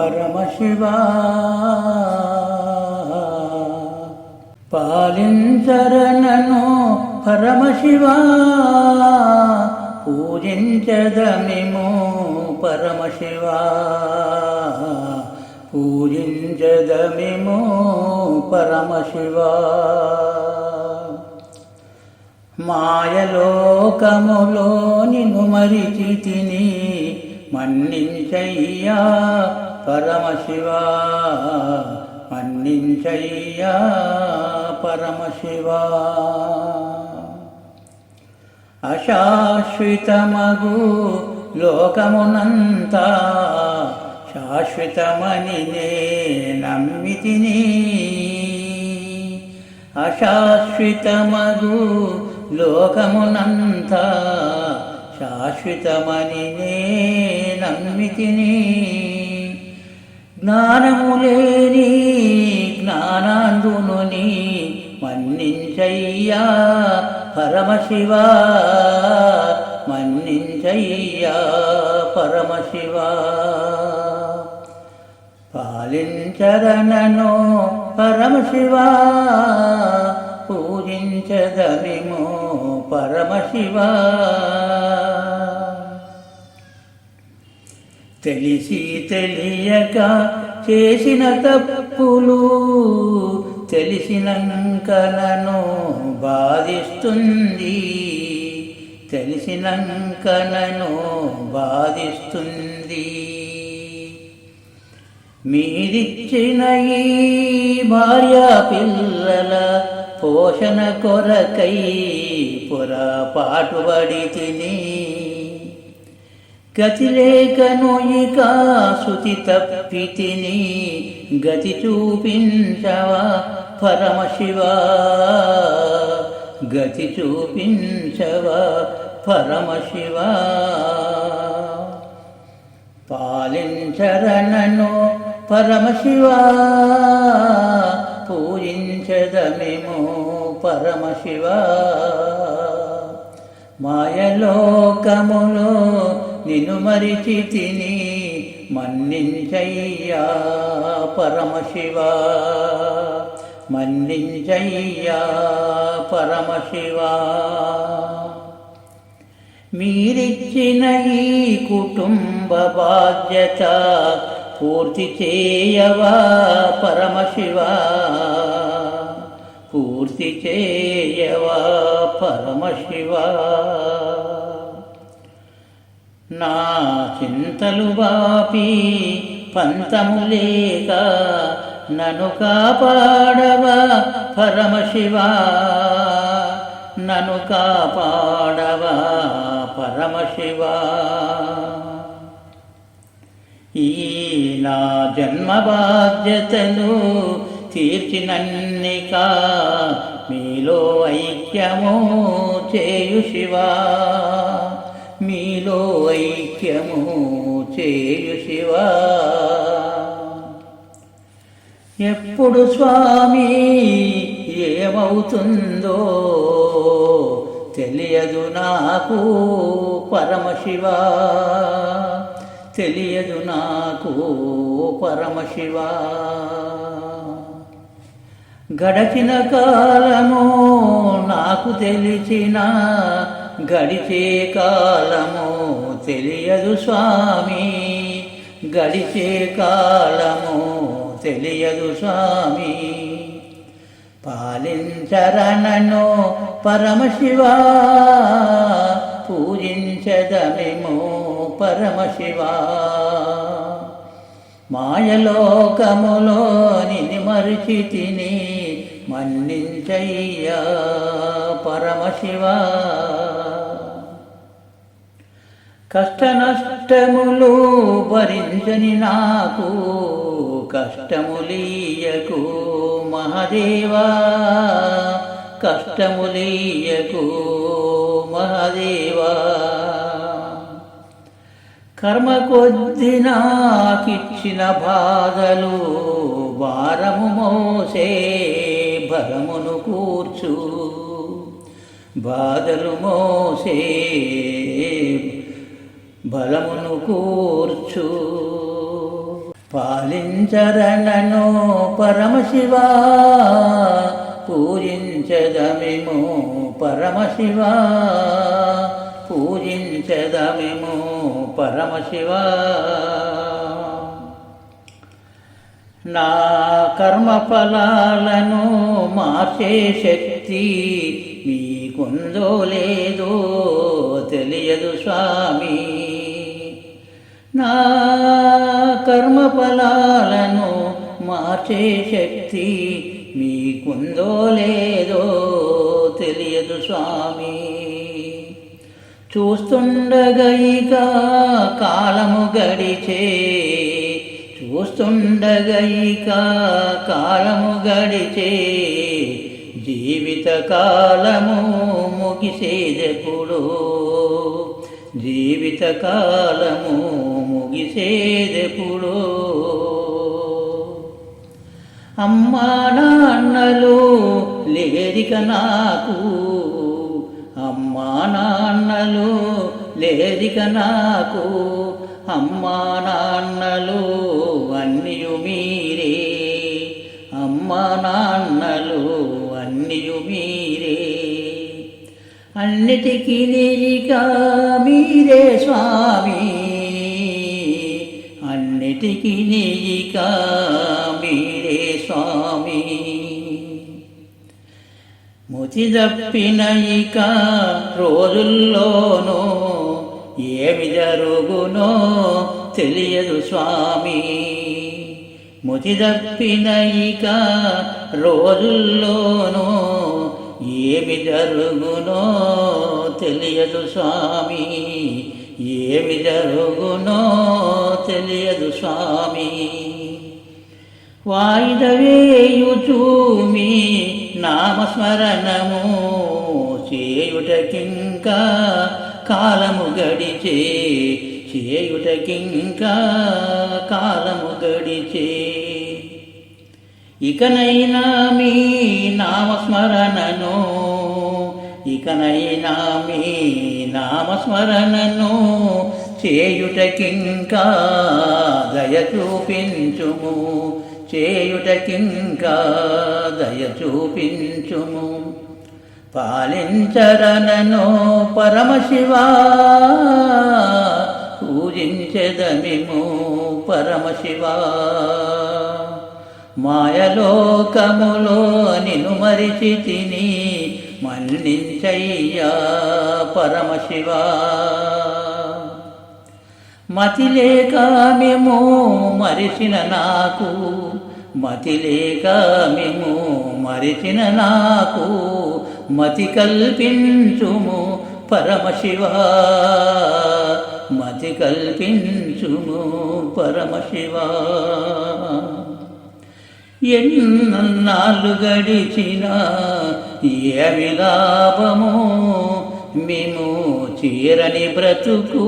పరమశివ. పాలించరణను పరమశివ. పూజించదమిము పరమశివ. పూజించదమిము పరమశివ. మాయలోకములో నిన్ను మరిచి తిని మన్నించయ్యా. పరమశివా మన్నించయ్యా పరమశివా. అశాశ్వతమగు లోకమునంతా శాశ్వతమని నే నమ్మితిని. అశాశ్వతమగు లోకమునంతా శాశ్వతమని నే నమ్మితిని. జ్ఞానము లేని జ్ఞానాందునుని మన్నించయ్యా. పరమశివ మన్నించయ్యా పరమశివ. పాలించరనను పరమశివ పూజించదమిము పరమశివా. తెలిసి తెలియక చేసిన తప్పులు తెలిసినంకనను బాధిస్తుంది. తెలిసినంకనను బాధిస్తుంది. మీరిచ్చిన ఈ భార్య పిల్లల పోషణ కొరకై పొరపాటుబడి తిని గతి లేకను ఇక శృతి తప్పి తిని గతి చూపించవా పరమశివా. గతి చూపించవా పరమశివా. పాలించరనను పరమశివా పూజించదమేమో పరమశివా. మాయలోకములో నిన్ను మరిచి తిని మన్నించయ్యా పరమశివా. మన్నించయ్యా పరమశివ. మీరిచ్చిన ఈ కుటుంబ బాధ్యత పూర్తి చేయవా పరమశివా? పూర్తి చేయవా పరమశివా? నా చింతలు బాపి పంతము లేక నను కాపాడవా పరమశివా? నను కాపాడవా పరమశివా? ఈ నా జన్మ బాధ్యతలు తీర్చినన్నిక మీలో ఐక్యము చేయు శివా. మీలో ఐక్యము చేయు శివా. ఎప్పుడు స్వామి ఏమవుతుందో తెలియదు నాకు పరమశివ. తెలియదు నాకు పరమశివ. గడచిన కాలము నాకు తెలిసిన గడిచే కాలము తెలియదు స్వామి. గడిచే కాలము తెలియదు స్వామి. పాలించరనను పరమశివా పూజించదమేమో పరమశివా. మాయలోకములోని నిన్ను మరిచి తిని మన్నించయ్యా పరమశివా. కష్ట నష్టములు భరించని నాకు కష్టములీయకు మహదేవా కష్టములీయకు మహదేవా. కర్మ కొద్ది నాకిచ్చిన బాధలు భారము మోసే భరమును కూర్చు. బాధలు మోసే బలమును కూర్చు. పాలించరణను పరమశివా పూజించదమిము పరమశివా పూజించదమిము పరమశివా. నా కర్మఫలాలను మార్చే శక్తి మీకుందో లేదో తెలియదు స్వామి. నా కర్మఫలాలను మార్చే శక్తి మీకుందో లేదో తెలియదు స్వామి. చూస్తుండగైక కాలము గడిచే చూస్తుండగైక కాలము గడిచే జీవిత కాలము ముగిసేదెప్పుడు? జీవిత కాలము ముగిసేదెప్పుడు? అమ్మా నాన్నలు లేరిక నాకు. అమ్మా నాన్నలు లేరిక నాకు. అమ్మా నాన్నలు మా నాన్నలు అన్నియు మీరే. అన్నిటికీ నిలిగా మీరే స్వామి. అన్నిటికీ నిలిగా మీరే స్వామి. ముతి తప్పిన ఇక రోజుల్లోనూ ఏమి జరుగునో తెలియదు స్వామి. ముతి తప్పిన ఇక రోజుల్లోనూ ఏమి జరుగునో తెలియదు స్వామి. ఏమి జరుగునో తెలియదు స్వామి. వాయిదవేయుచూ మీ నామస్మరణము చేయుటకింకా కాలము గడిచే చేయుటకింకా కాలము గడిచే. ఇకనైనా మీ నామస్మరణను ఇకనైనా మీ నామస్మరణను చేయుటకింకా దయ చూపించుము చేయుటకింకా దయ చూపించుము పాలించరనను పరమశివా పూజించెదమిము పరమశివా. మాయలోకములో నిను మరిచి తిని మన్నించయ్యా పరమశివా. మతి లేక మేము మరిచిన నాకు మతి లేక మేము మరిచిన నాకు మతి కల్పించుము పరమశివా. మతి కల్పించుము పరమశివా. ఎన్నాళ్ళు గడిచిన ఏ లాభము మేము చీరని బ్రతుకు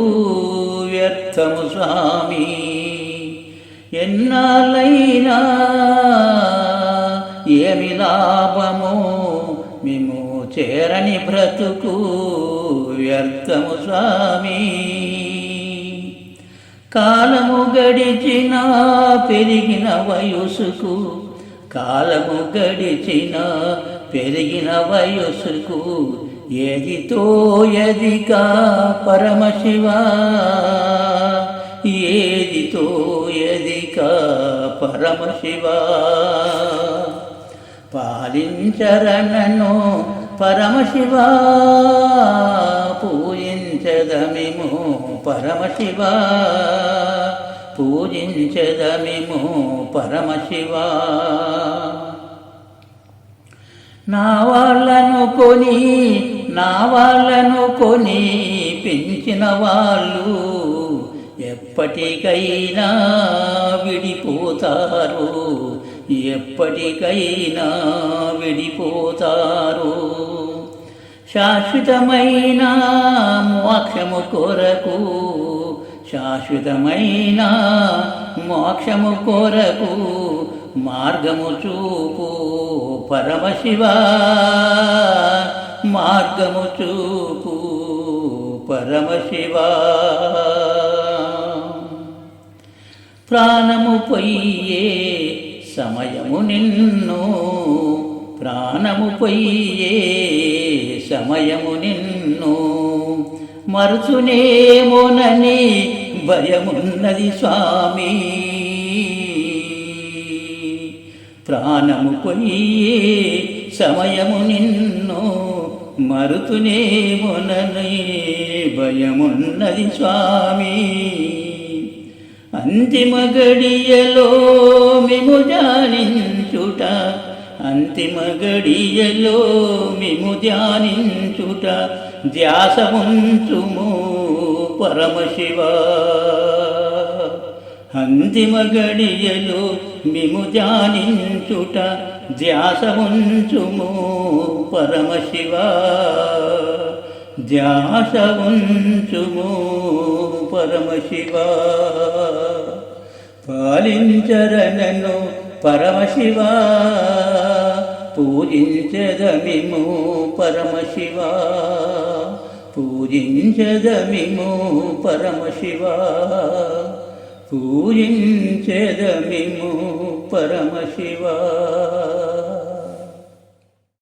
వ్యర్థము స్వామి. ఎన్నాళ్ళైనా ఏమి లాభము మేము చేరని బ్రతుకు వ్యర్థము స్వామి. కాలము గడిచిన పెరిగిన వయసుకు కాలము గడిచిన పెరిగిన వయసుకు ఏదితో ఎదిక పరమశివ? ఏదితో ఎదిక పరమశివ? పాలించరణను పరమశివా పూజించదమిము పరమశివ. పూజించదమిము పరమశివ. నా వాళ్ళను కొని నా వాళ్ళను కొని పెంచిన వాళ్ళు ఎప్పటికైనా విడిపోతారు ఎప్పటికైనా విడిపోతారు. శాశ్వతమైన మోక్షము కొరకు శాశ్వతమైన మోక్షము కొరకు మార్గము చూపు పరమశివ మార్గము చూపు పరమశివ ప్రాణము పొయ్యే సమయము నిన్ను ప్రాణము పొయ్యే సమయము నిన్ను మరుచునేమోనని భయమున్నది స్వామి. ప్రాణము పొయ్యే సమయము నిన్ను మరుతునేమోనని భయమున్నది స్వామి. అంతిమ గడియలో మిము ధ్యానించుట అంతిమ గడియలో మేము ధ్యానించుట ధ్యాసముంచుము పరమశివ. అంతిమ గడియలో మేము ధ్యానించుట ధ్యాసముంచుము పరమశివ. ధ్యాసముంచుము పరమశివ. పాలించరణను పరమశివ పూజించదమిము పరమశివ పూజించదమిము పరమశివ పూజించదమిము పరమశివ.